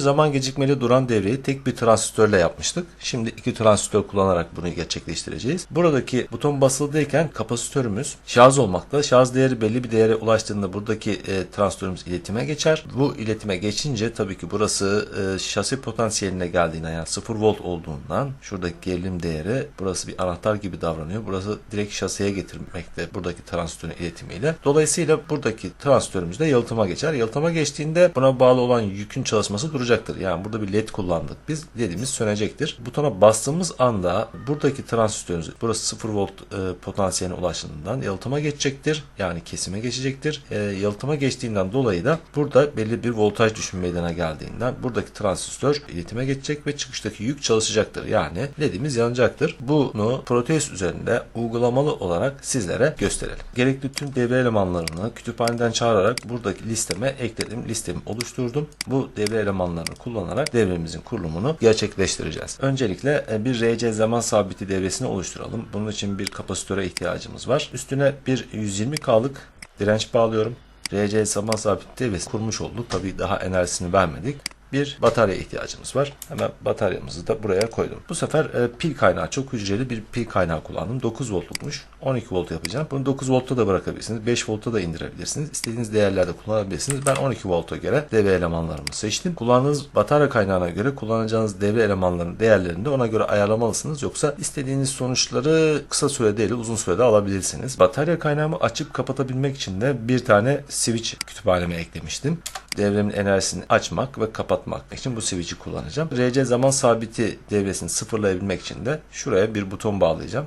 Zaman gecikmeli duran devreyi tek bir transistörle yapmıştık. Şimdi iki transistör kullanarak bunu gerçekleştireceğiz. Buradaki buton basıldıyken kapasitörümüz şarj olmakta. Şarj değeri belli bir değere ulaştığında buradaki e, transistörümüz iletime geçer. Bu iletime geçince tabii ki burası e, şasi potansiyeline geldiğinden yani 0 volt olduğundan şuradaki gerilim değeri burası bir anahtar gibi davranıyor. Burası direkt şasiye getirmekte buradaki transistörün iletimiyle. Dolayısıyla buradaki transistörümüz de yalıtıma geçer. Yalıtıma geçtiğinde buna bağlı olan yükün çalışması duracaktır. Yani burada bir led kullandık. Biz ledimiz sönecektir. Butona bastığımız anda buradaki transistörümüz burası 0 volt e, potansiyeline ulaştığından yalıtıma geçecektir. Yani kesime geçecektir. E, yalıtıma geçtiğinden dolayı da burada belli bir voltaj düşümü meydana geldiğinden buradaki transistör iletime geçecek ve çıkıştaki yük çalışacaktır. Yani ledimiz yanacaktır. Bunu Proteus üzerinde uygulamalı olarak sizlere gösterelim. Gerekli tüm devre elemanlarını kütüphaneden çağırarak buradaki listeme ekledim. Listemi oluşturdum. Bu devre elemanlarını kullanarak devremizin kurulumunu gerçekleştireceğiz. Öncelikle e, bir RC zaman sabiti devresini oluşturalım. Bunun için bir kapasitöre ihtiyacımız var. Üstüne bir 120K'lık direnç bağlıyorum. RC zaman sabit devresi kurmuş olduk. Tabii daha enerjisini vermedik bir batarya ihtiyacımız var. Hemen bataryamızı da buraya koydum. Bu sefer e, pil kaynağı çok hücreli bir pil kaynağı kullandım. 9 voltlukmuş. 12 volt yapacağım. Bunu 9 voltta da bırakabilirsiniz. 5 voltta da indirebilirsiniz. İstediğiniz değerlerde kullanabilirsiniz. Ben 12 volta göre devre elemanlarımı seçtim. Kullandığınız batarya kaynağına göre kullanacağınız devre elemanlarının değerlerini de ona göre ayarlamalısınız. Yoksa istediğiniz sonuçları kısa sürede değil uzun sürede alabilirsiniz. Batarya kaynağımı açıp kapatabilmek için de bir tane switch kütüphaneme eklemiştim devremin enerjisini açmak ve kapatmak için bu switch'i kullanacağım. RC zaman sabiti devresini sıfırlayabilmek için de şuraya bir buton bağlayacağım.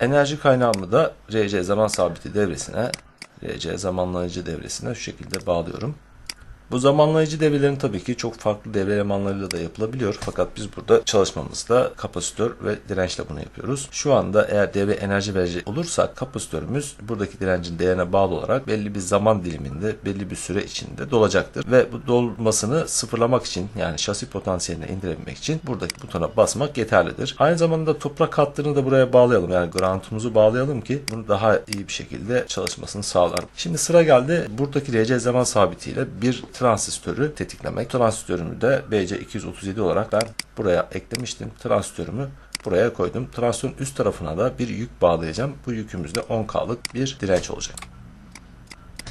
Enerji kaynağımı da RC zaman sabiti devresine, RC zamanlayıcı devresine şu şekilde bağlıyorum. Bu zamanlayıcı devrelerin tabii ki çok farklı devre elemanlarıyla da yapılabiliyor. Fakat biz burada çalışmamızda kapasitör ve dirençle bunu yapıyoruz. Şu anda eğer devre enerji verecek olursak kapasitörümüz buradaki direncin değerine bağlı olarak belli bir zaman diliminde belli bir süre içinde dolacaktır. Ve bu dolmasını sıfırlamak için yani şasi potansiyeline indirebilmek için buradaki butona basmak yeterlidir. Aynı zamanda toprak hattını da buraya bağlayalım. Yani ground'umuzu bağlayalım ki bunu daha iyi bir şekilde çalışmasını sağlar. Şimdi sıra geldi buradaki RC zaman sabitiyle bir transistörü tetiklemek. Transistörümü de BC237 olarak ben buraya eklemiştim. Transistörümü buraya koydum. Transistörün üst tarafına da bir yük bağlayacağım. Bu yükümüzde 10K'lık bir direnç olacak.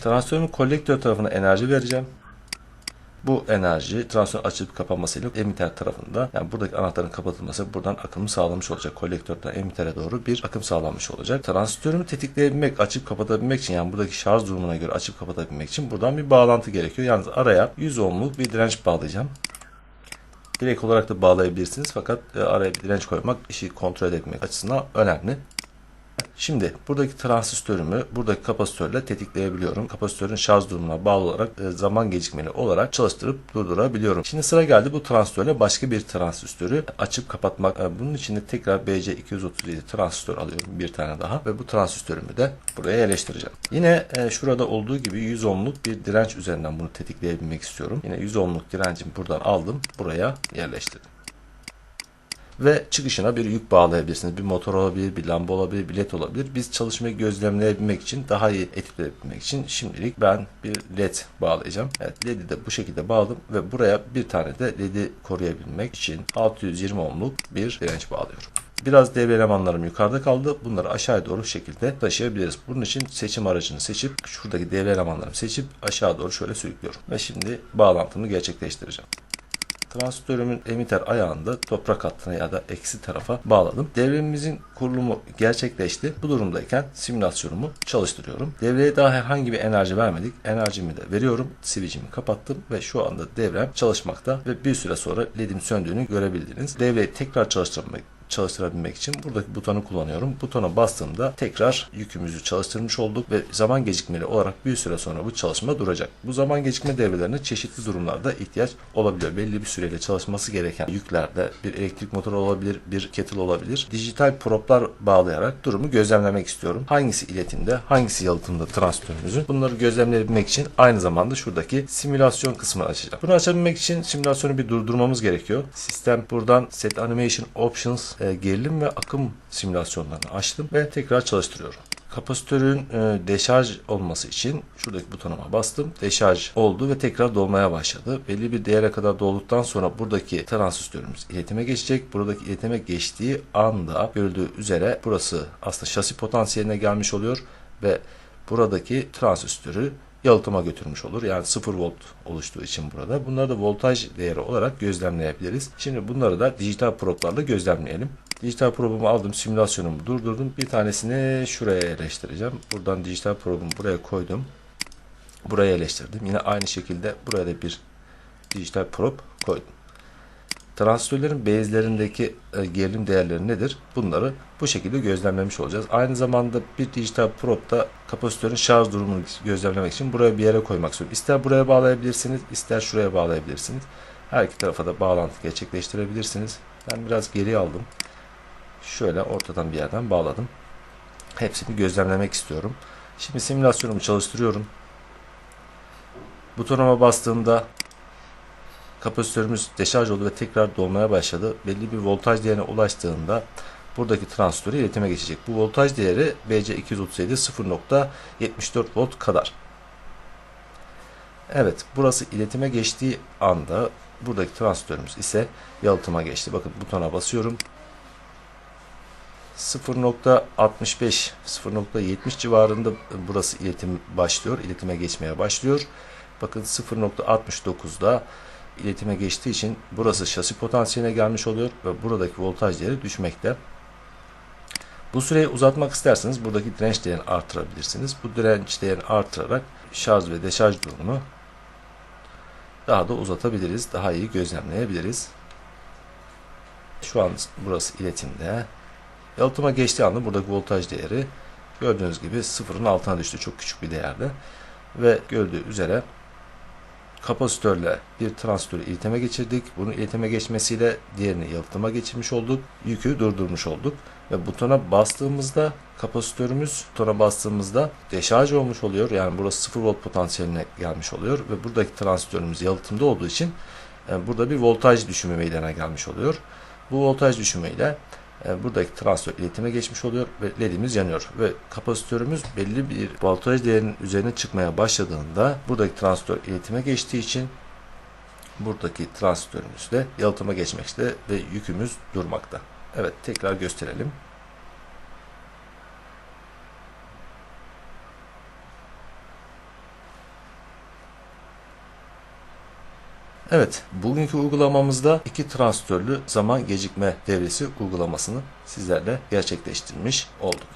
Transistörün kolektör tarafına enerji vereceğim. Bu enerji transistörün açılıp kapanmasıyla emitter tarafında yani buradaki anahtarın kapatılması buradan akımı sağlamış olacak. Kolektörden emittere doğru bir akım sağlanmış olacak. Transistörümü tetikleyebilmek, açıp kapatabilmek için yani buradaki şarj durumuna göre açıp kapatabilmek için buradan bir bağlantı gerekiyor. Yalnız araya 100 ohmluk bir direnç bağlayacağım. Direkt olarak da bağlayabilirsiniz fakat e, araya bir direnç koymak işi kontrol edebilmek açısından önemli. Şimdi buradaki transistörümü buradaki kapasitörle tetikleyebiliyorum. Kapasitörün şarj durumuna bağlı olarak e, zaman gecikmeli olarak çalıştırıp durdurabiliyorum. Şimdi sıra geldi bu transistörle başka bir transistörü açıp kapatmak. E, Bunun için de tekrar BC237 transistör alıyorum bir tane daha ve bu transistörümü de buraya yerleştireceğim. Yine e, şurada olduğu gibi 100 ohmluk bir direnç üzerinden bunu tetikleyebilmek istiyorum. Yine 100 ohmluk direncimi buradan aldım. Buraya yerleştirdim ve çıkışına bir yük bağlayabilirsiniz. Bir motor olabilir, bir lamba olabilir, bir led olabilir. Biz çalışmayı gözlemleyebilmek için, daha iyi etkileyebilmek için şimdilik ben bir led bağlayacağım. Evet, ledi de bu şekilde bağladım ve buraya bir tane de ledi koruyabilmek için 620 ohmluk bir direnç bağlıyorum. Biraz devre elemanlarım yukarıda kaldı. Bunları aşağı doğru şekilde taşıyabiliriz. Bunun için seçim aracını seçip şuradaki devre elemanlarımı seçip aşağı doğru şöyle sürüklüyorum. Ve şimdi bağlantımı gerçekleştireceğim. Transistörümün emitter ayağında toprak hattına ya da eksi tarafa bağladım. Devremimizin kurulumu gerçekleşti. Bu durumdayken simülasyonumu çalıştırıyorum. Devreye daha herhangi bir enerji vermedik. Enerjimi de veriyorum. Switch'imi kapattım ve şu anda devrem çalışmakta ve bir süre sonra ledim söndüğünü görebildiniz. Devreyi tekrar çalıştırmak çalıştırabilmek için buradaki butonu kullanıyorum. Butona bastığımda tekrar yükümüzü çalıştırmış olduk ve zaman gecikmeli olarak bir süre sonra bu çalışma duracak. Bu zaman gecikme devrelerine çeşitli durumlarda ihtiyaç olabiliyor. Belli bir süreyle çalışması gereken yüklerde bir elektrik motoru olabilir, bir kettle olabilir. Dijital proplar bağlayarak durumu gözlemlemek istiyorum. Hangisi iletimde, hangisi yalıtımda transistörümüzün. Bunları gözlemleyebilmek için aynı zamanda şuradaki simülasyon kısmını açacağım. Bunu açabilmek için simülasyonu bir durdurmamız gerekiyor. Sistem buradan Set Animation Options e, gerilim ve akım simülasyonlarını açtım ve tekrar çalıştırıyorum. Kapasitörün e, deşarj olması için şuradaki butonuma bastım. Deşarj oldu ve tekrar dolmaya başladı. Belli bir değere kadar dolduktan sonra buradaki transistörümüz iletime geçecek. Buradaki iletime geçtiği anda görüldüğü üzere burası aslında şasi potansiyeline gelmiş oluyor ve buradaki transistörü yalıtıma götürmüş olur. Yani 0 volt oluştuğu için burada. Bunları da voltaj değeri olarak gözlemleyebiliriz. Şimdi bunları da dijital problarla gözlemleyelim. Dijital probumu aldım, simülasyonumu durdurdum. Bir tanesini şuraya yerleştireceğim. Buradan dijital probumu buraya koydum. Buraya yerleştirdim. Yine aynı şekilde buraya da bir dijital prob koydum. Transistörlerin bezlerindeki e, gerilim değerleri nedir? Bunları bu şekilde gözlemlemiş olacağız. Aynı zamanda bir dijital probe da kapasitörün şarj durumunu gözlemlemek için buraya bir yere koymak istiyorum. İster buraya bağlayabilirsiniz, ister şuraya bağlayabilirsiniz. Her iki tarafa da bağlantı gerçekleştirebilirsiniz. Ben biraz geriye aldım. Şöyle ortadan bir yerden bağladım. Hepsini gözlemlemek istiyorum. Şimdi simülasyonumu çalıştırıyorum. Butonuma bastığımda kapasitörümüz deşarj oldu ve tekrar dolmaya başladı. Belli bir voltaj değerine ulaştığında buradaki transistörü iletime geçecek. Bu voltaj değeri BC237 0.74 volt kadar. Evet, burası iletime geçtiği anda buradaki transistörümüz ise yalıtıma geçti. Bakın butona basıyorum. 0.65 0.70 civarında burası iletim başlıyor. iletime geçmeye başlıyor. Bakın 0.69'da iletime geçtiği için burası şasi potansiyeline gelmiş oluyor ve buradaki voltaj değeri düşmekte. Bu süreyi uzatmak isterseniz buradaki direnç değerini artırabilirsiniz. Bu direnç değerini artırarak şarj ve deşarj durumunu daha da uzatabiliriz. Daha iyi gözlemleyebiliriz. Şu an burası iletimde. Yalıtıma geçtiği anda buradaki voltaj değeri gördüğünüz gibi sıfırın altına düştü. Çok küçük bir değerde. Ve gördüğü üzere kapasitörle bir transistörü iletime geçirdik. Bunun iletime geçmesiyle diğerini yalıtıma geçirmiş olduk. Yükü durdurmuş olduk. Ve butona bastığımızda kapasitörümüz butona bastığımızda deşarj olmuş oluyor. Yani burası 0 volt potansiyeline gelmiş oluyor. Ve buradaki transistörümüz yalıtımda olduğu için e, burada bir voltaj düşümü meydana gelmiş oluyor. Bu voltaj düşümüyle buradaki transistör iletime geçmiş oluyor ve ledimiz yanıyor ve kapasitörümüz belli bir voltaj değerinin üzerine çıkmaya başladığında buradaki transistör iletime geçtiği için buradaki transistörümüz de yalıtıma geçmekte ve yükümüz durmakta. Evet tekrar gösterelim. Evet, bugünkü uygulamamızda iki transistörlü zaman gecikme devresi uygulamasını sizlerle gerçekleştirmiş olduk.